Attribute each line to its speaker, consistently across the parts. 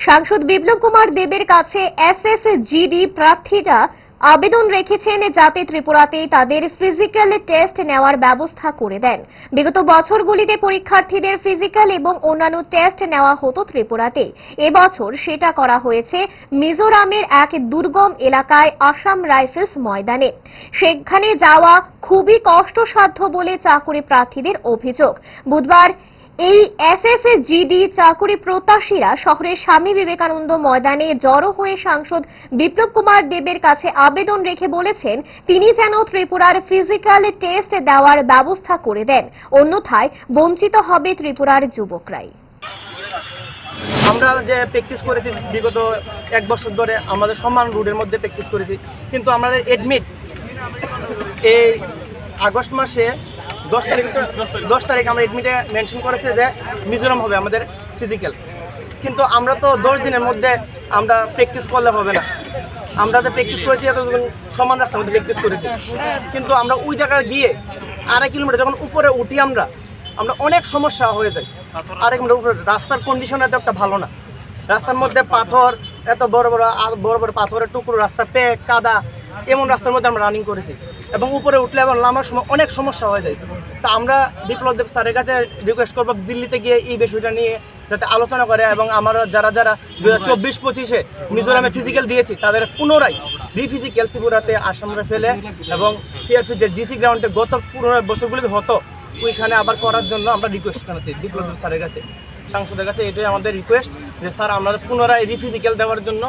Speaker 1: সাংসদ বিপ্লব কুমার দেবের কাছে এসএসজিডি প্রার্থীরা আবেদন রেখেছেন যাতে ত্রিপুরাতে তাদের ফিজিক্যাল টেস্ট নেওয়ার ব্যবস্থা করে দেন। বিগত বছরগুলিতে পরীক্ষার্থীদের ফিজিক্যাল এবং অন্যান্য টেস্ট নেওয়া হতো ত্রিপুরাতে। এবছর সেটা করা হয়েছে মিজোরামের এক দুর্গম এলাকায় আসাম রাইফেলস ময়দানে। সেখানে যাওয়া খুবই কষ্টসাধ্য বলে চাকুরি প্রার্থীদের অভিযোগ। বুধবার এই এসএসজিডি চাকুরি প্রত্যাশীরা শহরের স্বামী বিবেকানন্দ ময়দানে জড়ো হয়ে সাংসদ বিপ্লব কুমার দেবের কাছে আবেদন রেখে বলেছেন, তিনি যেন ত্রিপুরার ফিজিক্যাল টেস্ট দেওয়ার ব্যবস্থা করে দেন। অন্যথায় বঞ্চিত হবে ত্রিপুরার যুবকরাই।
Speaker 2: আমরা যে প্র্যাকটিস করেছি বিগত এক বছর ধরে, আমাদের সম্মান রুটের মধ্যে প্র্যাকটিস করেছি। কিন্তু আমাদের এডমিট এই আগস্ট মাসে দশ তারিখ দশ তারিখ আমরা এডমিটে মেনশন করেছে যে মিজোরাম হবে আমাদের ফিজিক্যাল কিন্তু আমরা তো দশ দিনের মধ্যে আমরা প্র্যাকটিস করলে হবে না। আমরা যে প্র্যাকটিস করেছি, এতদিন সমান রাস্তার মধ্যে প্র্যাকটিস করেছি। কিন্তু আমরা ওই জায়গায় গিয়ে আড়াই কিলোমিটার যখন উপরে উঠি আমরা আমরা অনেক সমস্যা হয়ে যায়। আরেক মিটার উপরে, রাস্তার কন্ডিশন এত একটা ভালো না। রাস্তার মধ্যে পাথর, এত বড় বড় বড় বড় পাথরের টুকরো, রাস্তা পেক, কাদা এমন রাস্তার মধ্যে আমরা রানিং করেছি। এবং উপরে উঠলে এবং নামার সময় অনেক সমস্যা হয়ে যায়। তা আমরা বিপ্লব দেব স্যারের কাছে রিকোয়েস্ট করব দিল্লিতে গিয়ে এই বিষয়টা নিয়ে যাতে আলোচনা করে এবং আমরা যারা যারা দু হাজার চব্বিশ পঁচিশে মিজোরামে ফিজিক্যাল দিয়েছি, তাদের পুনরায় রিফিজিক্যাল ত্রিপুরাতে আসামরা ফেলে এবং সিআরপি যে জিসি গ্রাউন্ডে গত পুনরায় বছরগুলিতে হতো, ওইখানে আবার করার জন্য আমরা রিকোয়েস্ট জানাচ্ছি বিপ্লব স্যারের কাছে। সাংসদের কাছে এটাই আমাদের রিকোয়েস্ট যে স্যার, আমরা পুনরায় রিফিজিক্যাল দেওয়ার জন্য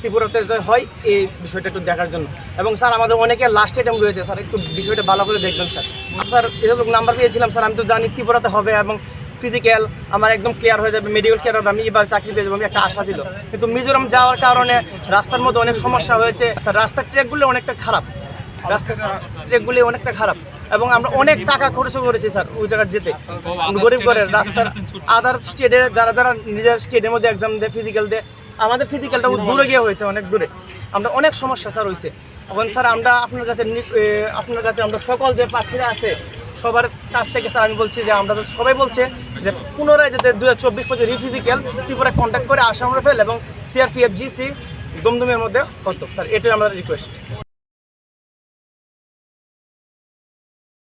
Speaker 2: ত্রিপুরাতে হয়, এই বিষয়টা একটু দেখার জন্য। এবং স্যার, আমাদের অনেকে লাস্ট আইটেম রয়েছে, স্যার, একটু বিষয়টা ভালো করে দেখবেন, স্যার। স্যার, এরকম নাম্বার পেয়েছিলাম, স্যার, আমি তো জানি ত্রিপুরাতে হবে এবং ফিজিক্যাল আমার একদম ক্লিয়ার হয়ে যাবে মেডিকেল ক্লিয়ার হবে, আমি এবার চাকরি পেয়ে যাব, আমি একটা আশা ছিল। কিন্তু মিজোরাম যাওয়ার কারণে রাস্তার মধ্যে অনেক সমস্যা হয়েছে, স্যার, রাস্তার ট্র্যাকগুলো অনেকটা খারাপ। রাস্তার ট্র্যাকগুলি অনেকটা খারাপ। এবং আমরা অনেক টাকা খরচ করেছি, স্যার, ওই জায়গায় যেতে। গরিব ঘরের রাস্তার আদার স্টেটের যারা যারা নিজের স্টেটের মধ্যে এক্সাম দেয় ফিজিক্যাল দেয় আমাদের ফিজিক্যালটা দূরে গিয়ে হয়েছে, অনেক দূরে। আমরা অনেক সমস্যা স্যার হয়েছে এখন স্যার, আমরা আপনার কাছে আপনার কাছে আমরা সকল যে প্রার্থীরা আছে, সবার কাছ থেকে স্যার আমি বলছি যে, আমরা তো সবাই বলছে যে, পুনরায় যাতে দু হাজার চব্বিশ পঁচিশ রিফিজিক্যাল ত্রিপুরা কন্ট্যাক্ট করে আসাম ফেল এবং সিআরপিএফ জিসি দমদমের মধ্যে হতো। স্যার, এটাই আমাদের রিকোয়েস্ট